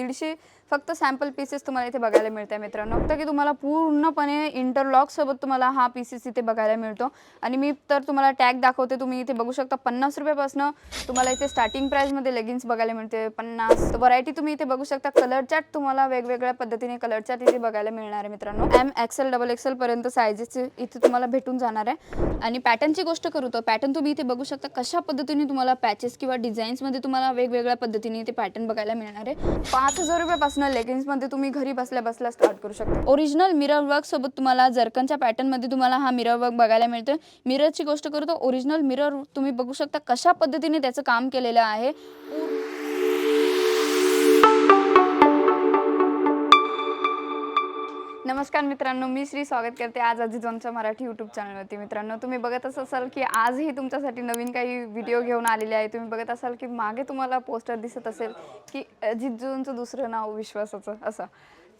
दीडशे फक्त sample pieces तुम्हाला इथे बघायला मिळत आहे मित्रांनो. फक्त की तुम्हाला पूर्णपणे इंटरलॉकसोबत तुम्हाला हा पीसेस इथे बघायला मिळतो. आणि मी तर तुम्हाला टॅग दाखवते तुम्ही इथे बघू शकता पन्नास रुपयापासून तुम्हाला इथे स्टार्टिंग प्राईजमध्ये लेगिन्स बघायला मिळते पन्नास. व्हरायटी तुम्ही इथे बघू शकता. कलर चार्ट तुम्हाला वेगवेगळ्या पद्धतीने कलर चार्ट इथे बघायला मिळणार आहे मित्रांनो. एम एक्सेल डबल एक्सेल पर्यंत सायझेस इथे तुम्हाला भेटून जाणार आहे. आणि पॅटर्नची गोष्ट करू तर पॅटर्न तुम्ही इथे बघू शकता कशा पद्धतीने तुम्हाला पॅचेस किंवा डिझाईन्समध्ये तुम्हाला वेगवेगळ्या पद्धतीने इथे पॅटर्न बघायला मिळणार आहे. पाच हजार रुपयापासून लेगिन्समध्ये तुम्ही घरी बसल्या बसल्या स्टार्ट करू शकता. ओरिजिनल मिरर वर्क सोबत तुम्हाला जरकनच्या पॅटर्नमध्ये तुम्हाला हा मिरर वर्क बघायला मिळतं मिररची गोष्ट करू तर ओरिजिनल मिरर तुम्ही बघू शकता कशा पद्धतीने त्याचं काम केलेलं आहे. नमस्कार मित्रांनो मी श्री स्वागत करते आज अजिजॉनच्या मराठी यूट्यूब चॅनलवरती मित्रांनो तुम्ही बघत असाल की आजही तुमच्यासाठी नवीन काही व्हिडिओ घेऊन आलेले आहे. तुम्ही बघत असाल की मागे तुम्हाला पोस्टर दिसत असेल की अजिजोनचं दुसरं नाव विश्वासाचं असं.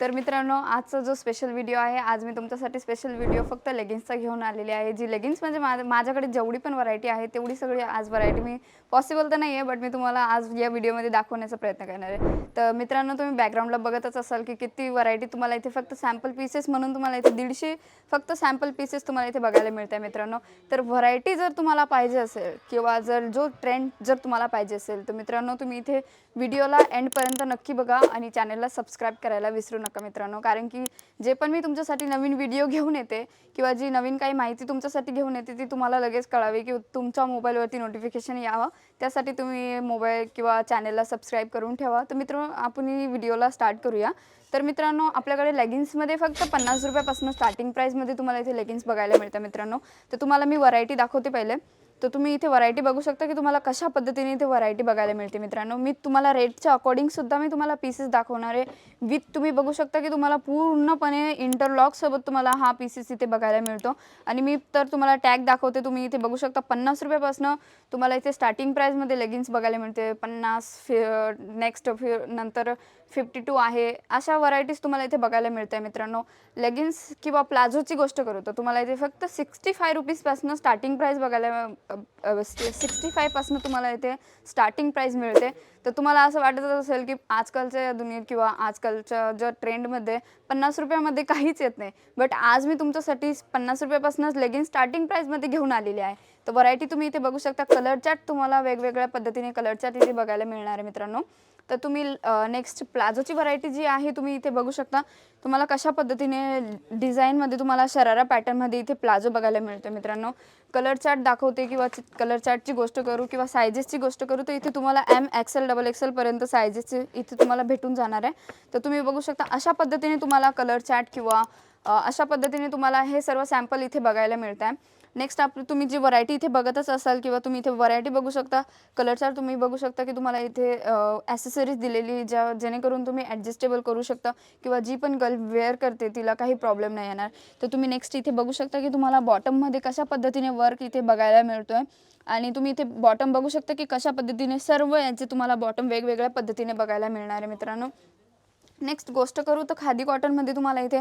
तर मित्रांनो आजचा जो स्पेशल व्हिडिओ आहे आज मी तुमच्यासाठी स्पेशल व्हिडिओ फक्त लेगिन्सचा घेऊन आलेली आहे जी लेगिन्स म्हणजे माझ्या माझ्याकडे जेवढी पण व्हरायटी आहे तेवढी सगळी आज व्हरायटी मी पॉसिबल तर नाही आहे बट मी तुम्हाला आज या व्हिडिओमध्ये दाखवण्याचा प्रयत्न करणार आहे. तर मित्रांनो तुम्ही बॅकग्राऊंडला बघतच असाल की किती व्हरायटी तुम्हाला इथे फक्त सॅम्पल पीसेस म्हणून तुम्हाला इथे दीडशे फक्त सॅम्पल पीसेस तुम्हाला इथे बघायला मिळत आहे मित्रांनो. तर व्हरायटी जर तुम्हाला पाहिजे असेल किंवा जर जो ट्रेंड जर तुम्हाला पाहिजे असेल तर मित्रांनो तुम्ही इथे व्हिडिओला एंडपर्यंत नक्की बघा आणि चॅनलला सबस्क्राईब करायला विसरू नका. मित्रांनो. कारण की जे पण मी तुमच्यासाठी नवीन व्हिडिओ घेऊन येते किंवा जी नवीन काही माहिती तुमच्यासाठी घेऊन येते ती तुम्हाला लगेच कळावी की तुमच्या मोबाईलवरती नोटिफिकेशन यावं. त्यासाठी तुम्ही मोबाईल किंवा चॅनलला सबस्क्राईब करून ठेवा. तर मित्र आपण ही व्हिडिओला स्टार्ट करूया. तर मित्रांनो आपल्याकडे लेगिन्समध्ये फक्त पन्नास रुपयापासून स्टार्टिंग प्राईसमध्ये तुम्हाला इथे लेगिन्स बघायला मिळतं मित्रांनो. तर तुम्हाला मी व्हरायटी दाखवते पहिले. तर तुम्ही इथे व्हरायटी बघू शकता की तुम्हाला कशा पद्धतीने इथे व्हरायटी बघायला मिळते मित्रांनो. मी तुम्हाला रेटच्या अकॉर्डिंग सुद्धा मी तुम्हाला पीसेस दाखवणार आहे. विथ तुम्ही बघू शकता की तुम्हाला पूर्णपणे इंटरलॉक सोबत तुम्हाला हा पीसेस इथे बघायला मिळतो. आणि मी तर तुम्हाला टॅग दाखवते. तुम्ही इथे बघू शकता पन्नास रुपयापासून तुम्हाला इथे स्टार्टिंग प्राईजमध्ये लेगिन्स बघायला मिळते. पन्नास फि नेक्स्ट फि नंतर फिफ्टी टू आहे. अशा व्हरायटीज तुम्हाला इथे बघायला मिळत आहे मित्रांनो. लेगिन्स किंवा प्लाझोची गोष्ट करू तर तुम्हाला इथे फक्त सिक्स्टी फाय रुपीजपासून स्टार्टिंग प्राईज बघायला सिक्स्टी फायपासनं तुम्हाला इथे स्टार्टिंग प्राईस मिळते. तर तुम्हाला असं वाटत असेल की आजकालच्या दुनियेत किंवा आजकालच्या ज्या ट्रेंडमध्ये पन्नास रुपयामध्ये काहीच येत नाही. बट आज मी तुमच्यासाठी पन्नास रुपयापासूनच लेगिन स्टार्टिंग प्राईजमध्ये घेऊन आलेली आहे. तर व्हरायटी तुम्ही इथे बघू शकता. कलर चार्ट तुम्हाला वेगवेगळ्या पद्धतीने कलर चार्ट इथे बघायला मिळणार आहे मित्रांनो. तर तुम्ही नेक्स्ट प्लाझोची व्हरायटी जी आहे तुम्ही इथे बघू शकता. तुम्हाला कशा पद्धतीने डिझाईनमध्ये तुम्हाला शरारा पॅटर्नमध्ये इथे प्लाझो बघायला मिळतो मित्रांनो. कलर चार्ट दाखवते किंवा कलर चार्टची गोष्ट करू किंवा सायजेसची गोष्ट करू तर इथे तुम्हाला एम एक्सेल डबल एक्सेलपर्यंत सायझेस इथे तुम्हाला भेटून जाणार आहे. तर तुम्ही बघू शकता अशा पद्धतीने तुम्हाला कलर चार्ट किंवा अशा पद्धतीने तुम्हाला हे सर्व सॅम्पल इथे बघायला मिळत आहे नेक्स्ट आप तुम्ही जी व्हरायटी इथे बघतच असाल किंवा तुम्ही इथे व्हरायटी बघू शकता कलर तुम्ही बघू शकता की तुम्हाला इथे ॲसेसरीज दिलेली ज्या जेणेकरून तुम्ही ॲडजस्टेबल करू शकता किंवा जी पण गर्ल वेअर करते तिला काही प्रॉब्लेम नाही येणार. तर तुम्ही नेक्स्ट इथे बघू शकता की तुम्हाला बॉटममध्ये कशा पद्धतीने वर्क इथे बघायला मिळतो आहे आणि तुम्ही इथे बॉटम बघू शकता की कशा पद्धतीने सर्व यांचे तुम्हाला बॉटम वेगवेगळ्या पद्धतीने बघायला मिळणार आहे मित्रांनो. नेक्स्ट गोष्ट करू तर खादी कॉटनमध्ये तुम्हाला इथे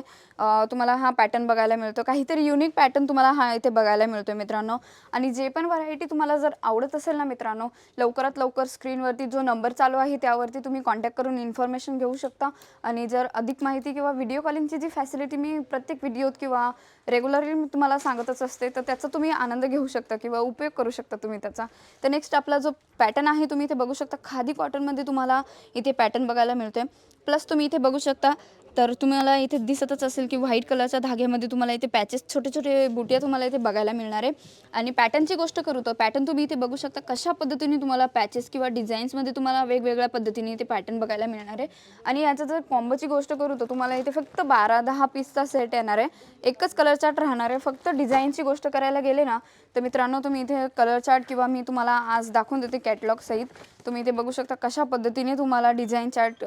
तुम्हाला हा पॅटर्न बघायला मिळतो. काहीतरी युनिक पॅटर्न तुम्हाला हा इथे बघायला मिळतो मित्रांनो. आणि जे पण व्हरायटी तुम्हाला जर आवडत असेल ना मित्रांनो लवकरात लवकर स्क्रीनवरती जो नंबर चालू आहे त्यावरती तुम्ही कॉन्टॅक्ट करून इन्फॉर्मेशन घेऊ शकता. आणि जर अधिक माहिती किंवा व्हिडिओ कॉलिंगची जी फॅसिलिटी मी प्रत्येक व्हिडिओत किंवा रेग्युलरली मी तुम्हाला सांगतच असते तर त्याचा तुम्ही आनंद घेऊ शकता किंवा उपयोग करू शकता तुम्ही त्याचा. तर नेक्स्ट आपला जो पॅटर्न आहे तुम्ही इथे बघू शकता. खादी कॉटनमध्ये तुम्हाला इथे पॅटर्न बघायला मिळतोय. प्लस तुम्ही इथे बघू शकता. तर तुम्हाला इथे दिसतच असेल की व्हाईट कलरच्या धाग्यामध्ये तुम्हाला इथे पॅचेस छोटे छोटे बुटिया तुम्हाला इथे बघायला मिळणार आहे. आणि पॅटर्नची गोष्ट करू तर पॅटर्न तुम्ही इथे बघू शकता कशा पद्धतीने तुम्हाला पॅचेस किंवा डिझाईन्समध्ये तुम्हाला वेगवेगळ्या पद्धतीने इथे पॅटर्न बघायला मिळणार आहे. आणि याचा जर कॉम्बोची गोष्ट करू तर तुम्हाला इथे फक्त बारा दहा पीसचा सेट येणार आहे. एकच कलर चार्ट राहणार आहे. फक्त डिझाईनची गोष्ट करायला गेले ना तर मित्रांनो तुम्ही इथे कलर चार्ट किंवा मी तुम्हाला आज दाखवून देते कॅटलॉग सहित. तुम्ही इथे बघू शकता कशा पद्धतीने तुम्हाला डिझाईन चार्ट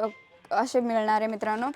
असे मिळणार आहे मित्रांनो.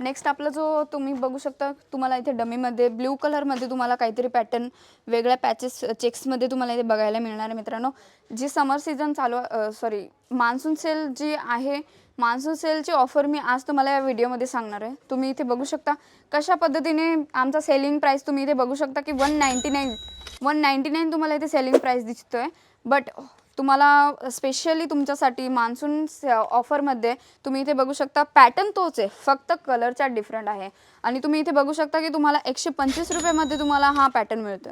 नेक्स्ट आपला जो तुम्ही बघू शकता तुम्हाला इथे डमीमध्ये ब्ल्यू कलरमध्ये तुम्हाला काहीतरी पॅटर्न वेगळ्या पॅचेस चेक्समध्ये तुम्हाला इथे बघायला मिळणार आहे मित्रांनो. जी समर सीझन चालू सॉरी मान्सून सेल जी आहे मान्सून सेलची ऑफर मी आज तुम्हाला या व्हिडिओमध्ये सांगणार आहे. तुम्ही इथे बघू शकता कशा पद्धतीने आमचा सेलिंग प्राईस तुम्ही इथे बघू शकता की one ninety nine one ninety nine तुम्हाला इथे सेलिंग प्राईस दिसतो आहे बट तुम्हाला स्पेशली तुमच्यासाठी मान्सून ऑफरमध्ये तुम्ही इथे बघू शकता पॅटर्न तोच आहे. फक्त कलरचा डिफरंट आहे. आणि तुम्ही इथे बघू शकता की तुम्हाला एकशे पंचवीस रुपयामध्ये तुम्हाला हा पॅटर्न मिळतो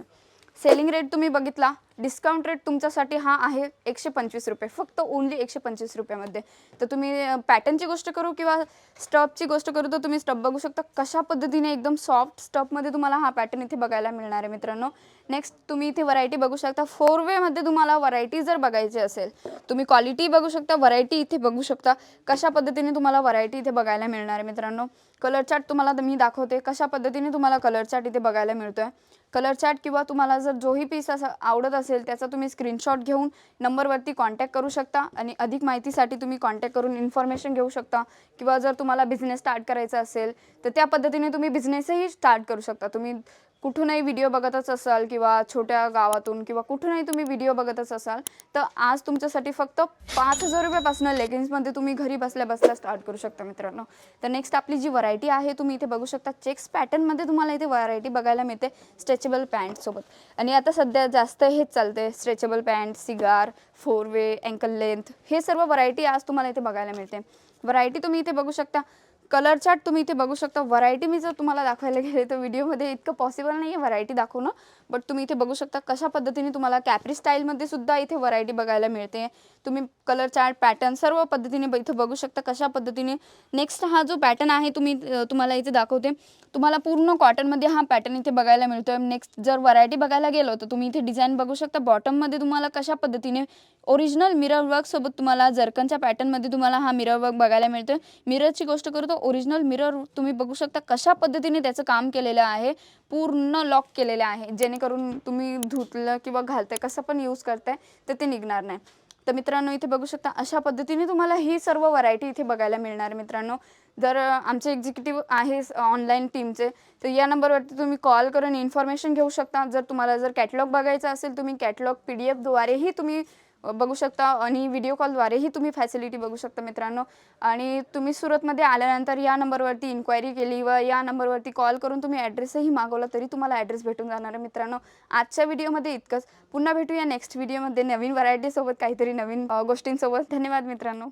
सेलिंग रेट तुम्ही बघितला डिस्काउंट रेट तुमच्यासाठी हा आहे एकशे पंचवीस रुपये. फक्त ओनली एकशे पंचवीस रुपयामध्ये. तर तुम्ही पॅटर्नची गोष्ट करू किंवा स्टफची गोष्ट करू तर तुम्ही स्टफ बघू शकता कशा पद्धतीने एकदम सॉफ्ट स्टफमध्ये तुम्हाला हा पॅटर्न इथे बघायला मिळणार आहे मित्रांनो. नेक्स्ट तुम्ही इथे व्हरायटी बघू शकता. फोर वेमध्ये तुम्हाला व्हरायटी जर बघायची असेल तुम्ही क्वालिटी बघू शकता व्हरायटी इथे बघू शकता. कशा पद्धतीने तुम्हाला व्हरायटी इथे बघायला मिळणार आहे मित्रांनो? कलर चार्ट तुम्हाला मी दाखवते. कशा पद्धतीने तुम्हाला कलर चार्ट इथे बघायला मिळतोय? कलर चार्ट किंवा तुम्हाला जर जोही पीस असा आवडत असेल त्याचा तुम्ही स्क्रीनशॉट घेऊन नंबरवरती कॉन्टॅक्ट करू शकता आणि अधिक माहितीसाठी तुम्ही कॉन्टॅक्ट करून इन्फॉर्मेशन घेऊ शकता. किंवा जर तुम्हाला बिझनेस स्टार्ट करायचा असेल तर त्या पद्धतीने तुम्ही बिझनेसही स्टार्ट करू शकता. तुम्ही कुठूनही व्हिडिओ बघतच असाल किंवा छोट्या गावातून किंवा कुठूनही तुम्ही व्हिडिओ बघतच असाल तर आज तुमच्यासाठी फक्त पाच हजार रुपयापासून लेगिन्समध्ये तुम्ही घरी बसल्या बसल्या स्टार्ट करू शकता मित्रांनो. तर नेक्स्ट आपली जी व्हरायटी आहे तुम्ही इथे बघू शकता चेक्स पॅटर्नमध्ये तुम्हाला इथे व्हरायटी बघायला मिळते स्ट्रेचेबल पॅन्टसोबत आणि आता सध्या जास्त हेच चालते stretchable pant cigar four way ankle length हे सर्व व्हरायटी आज तुम्हाला इथे बघायला मिळते. व्हरायटी तुम्ही इथे बघू शकता कलर चार्ट तुम्ही इथे बघू शकता. व्हरायटी मी जर तुम्हाला दाखवायला गेले तर व्हिडिओमध्ये इतकं पॉसिबल नाही आहे व्हरायटी दाखवणं. बट तुम्ही इथे बघू शकता कशा पद्धतीने तुम्हाला कॅपरी स्टाईलमध्ये सुद्धा इथे व्हरायटी बघायला मिळते. तुम्ही कलर चार्ट पॅटर्न सर्व पद्धतीने ब- इथे बघू शकता कशा पद्धतीने. नेक्स्ट हा जो पॅटर्न आहे तुम्ही तुम्हाला इथे दाखवते. तुम्हाला पूर्ण कॉटनमध्ये हा पॅटर्न इथे बघायला मिळतोय. नेक्स्ट जर व्हरायटी बघायला गेलो तर तुम्ही इथे डिझाईन बघू शकता. बॉटममध्ये तुम्हाला कशा पद्धतीने ओरिजिनल मिरर वर्कसोबत तुम्हाला जर्कनच्या पॅटर्नमध्ये तुम्हाला हा मिरर वर्क बघायला मिळतोय. मिररची गोष्ट करू तर ओरिजिनल मिरर तुम्ही बघू शकता कशा पद्धतीने त्याचं काम केलेलं आहे पूर्ण लॉक केलेलं आहे. जेणेकरून तुम्ही धुतलं किंवा घालताय कसं पण यूज करताय तर ते निघणार नाही. तर मित्रांनो इथे बघू शकता अशा पद्धतीने तुम्हाला ही सर्व व्हरायटी इथे बघायला मिळणार आहे मित्रांनो. जर आमचे एक्झिक्युटिव्ह आहे ऑनलाईन टीमचे तर या नंबरवरती तुम्ही कॉल करून इन्फॉर्मेशन घेऊ शकता. जर तुम्हाला जर कॅटलॉग बघायचा असेल तुम्ही कॅटलॉग पी डी एफद्वारेही तुम्ही बघू शकता आणि व्हिडिओ कॉलद्वारेही तुम्ही फॅसिलिटी बघू शकता मित्रांनो. आणि तुम्ही सुरतमध्ये आल्यानंतर या नंबरवरती इन्क्वायरी केली व या नंबरवरती कॉल करून तुम्ही ॲड्रेसही मागवला तरी तुम्हाला ॲड्रेस भेटून जाणार आहे मित्रांनो. आजच्या व्हिडिओमध्ये इतकंच. पुन्हा भेटूया नेक्स्ट व्हिडिओमध्ये नवीन व्हरायटीसोबत काहीतरी नवीन गोष्टींसोबत. धन्यवाद मित्रांनो.